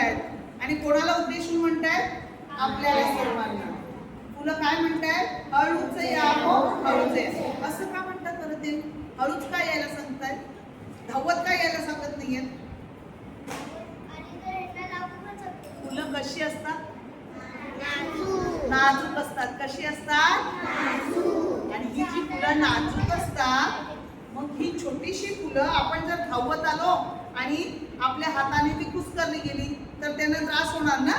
आहेत. आणि कोणाला उद्देशून म्हणतायत? आपल्याला सर्वांना. फुलं काय म्हणतायत? हळूच या हो हळूच या. असं का म्हणतात बरं ते? हळूच काय यायला सांगतायत? धावत काय यायला सांगत नाहीयेत? फुलं कशी असतात? नाजूक असतात. कशी असतात? आणि ही जी फुलं नाजूक असतात मग ही छोटीशी फुलं आपण जर धावत आलो आणि आपल्या हाताने ती कुस्करली गेली तर त्यांना त्रास होणार ना?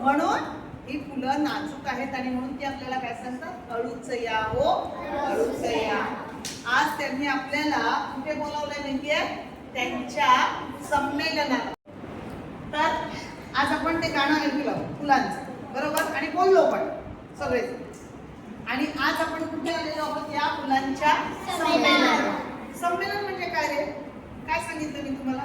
म्हणून ही फुलं नाजूक आहेत आणि म्हणून ती आपल्याला काय सांगतात? अळूच या हो अळूच या आज त्यांनी आपल्याला कुठे बोलावलंय माहितीये त्यांच्या संमेलनाला. तर आज आपण ते गाणं ऐकलं फुलांचं. बरोबर? आणि बोललो पण सगळेच आणि आज आपण कुठे आलेलो आहोत या फुलांच्या संमेलन संमेलन म्हणजे काय रे? काय सांगितलं मी तुम्हाला?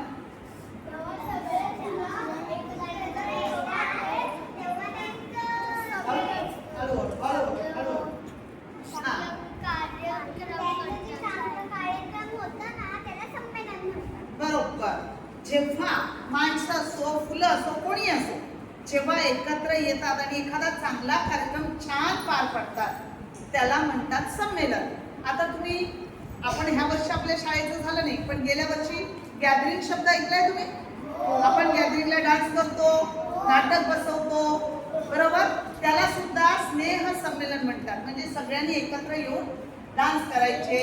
बरोबर जेव्हा माणसं असो फुलं असो कोणी असो जेव्हा एकत्र येतात आणि एखादा चांगला कार्यक्रम छान पार पडतात त्याला म्हणतात संमेलन. आता तुम्ही आपण ह्या वर्षी आपल्या शाळेचं झालं नाही पण गेल्या वर्षी गॅदरिंग शब्द ऐकलाय तुम्ही? आपण गॅदरिंगला डान्स करतो नाटक बसवतो बरोबर? त्याला सुद्धा स्नेह संमेलन म्हणतात. म्हणजे सगळ्यांनी एकत्र येऊन डान्स करायचे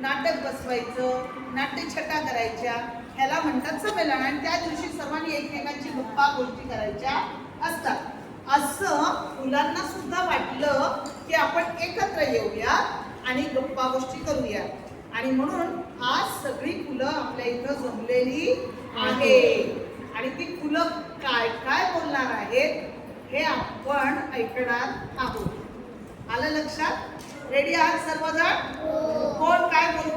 नाटक बसवायचं नाट्यछटा करायच्या ह्याला म्हणतात संमेलन. आणि त्या दिवशी सर्वांनी एकमेकांची गप्पा गोष्टी करायच्या असतात. असं मुलांना सुद्धा वाटलं की आपण एकत्र येऊया आणि गप्पा गोष्टी करूया आणि म्हणून आज सगळी फुलं आपल्या इथं जमलेली आहे. आणि ती फुलं काय काय बोलणार आहेत हे आपण ऐकणार आहोत. आलं लक्षात? रेडी आहात सर्वजण? कोण काय बोल